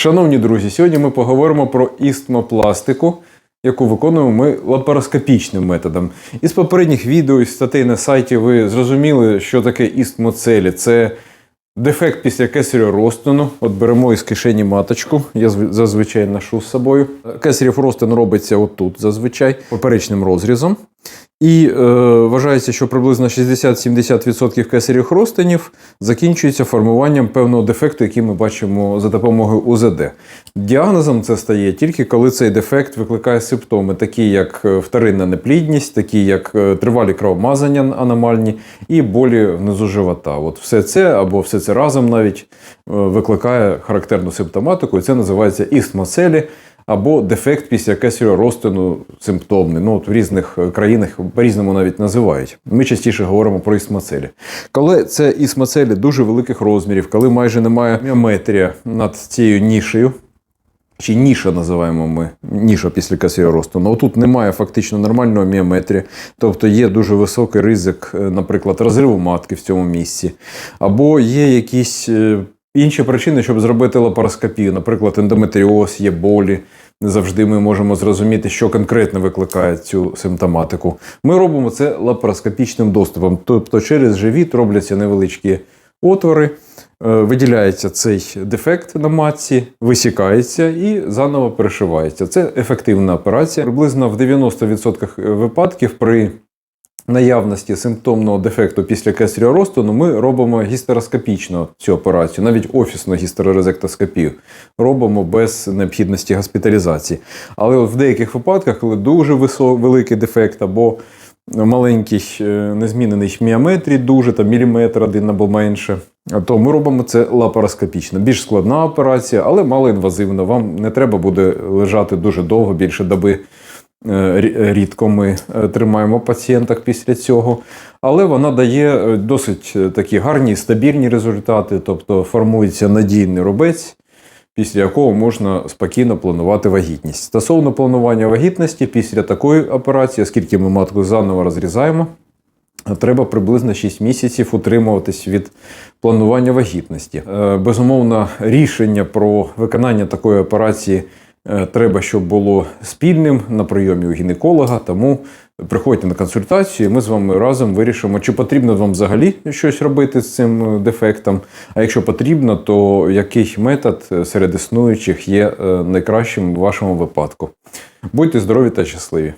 Шановні друзі, сьогодні ми поговоримо про істмопластику, яку виконуємо ми лапароскопічним методом. Із попередніх відео і статей на сайті ви зрозуміли, що таке істмоцелі. Це дефект після кесарю розтину. От беремо із кишені маточку. Я зазвичай ношу з собою. Кесарів розтин робиться отут, зазвичай, поперечним розрізом. І е, вважається, що приблизно 60-70% кесарів розтинів закінчується формуванням певного дефекту, який ми бачимо за допомогою УЗД. Діагнозом це стає тільки коли цей дефект викликає симптоми, такі як е, вторинна неплідність, такі як е, тривалі кровомазання аномальні і болі внизу живота. От все це або все це разом навіть е, викликає характерну симптоматику, і це називається істмоцелі або дефект після кесарю розтину симптомний. Ну, от в різних е, країнах по-різному навіть називають. Ми частіше говоримо про ісмоцелі. Коли це ісмоцелі дуже великих розмірів, коли майже немає міометрія над цією нішею, чи ніша називаємо ми ніша після кесарю розтину. Отут немає фактично нормального міометрія, тобто є дуже високий ризик, е, наприклад, розриву матки в цьому місці, або є якісь е, інші причини, щоб зробити лапароскопію, наприклад, ендометріоз, є болі. Не завжди ми можемо зрозуміти, що конкретно викликає цю симптоматику. Ми робимо це лапароскопічним доступом, тобто через живіт робляться невеличкі отвори, е, виділяється цей дефект на матці, висікається і заново перешивається. Це ефективна операція. Приблизно в 90% випадків при наявності симптомного дефекту після кесарю розтину ми робимо гістероскопічно цю операцію, навіть офісну гістерорезектоскопію робимо без необхідності госпіталізації. Але от в деяких випадках, коли дуже великий дефект або маленький е, незмінений міометрій, дуже там міліметр один або менше, то ми робимо це лапароскопічно. Більш складна операція, але малоінвазивна. Вам не треба буде лежати дуже довго, більше доби. Е, рі- Рідко ми е, тримаємо пацієнток після цього, але вона дає е, досить такі гарні стабільні результати, тобто формується надійний рубець, після якого можна спокійно планувати вагітність. Стосовно планування вагітності, після такої операції, оскільки ми матку заново розрізаємо, Треба приблизно 6 місяців утримуватись від планування вагітності. Безумовно, рішення про виконання такої операції треба, щоб було спільним на прийомі у гінеколога. Тому приходьте на консультацію, і ми з вами разом вирішимо, чи потрібно вам взагалі щось робити з цим е, дефектом. А якщо потрібно, то який метод е, серед існуючих є е, найкращим в вашому випадку. Будьте здорові та щасливі!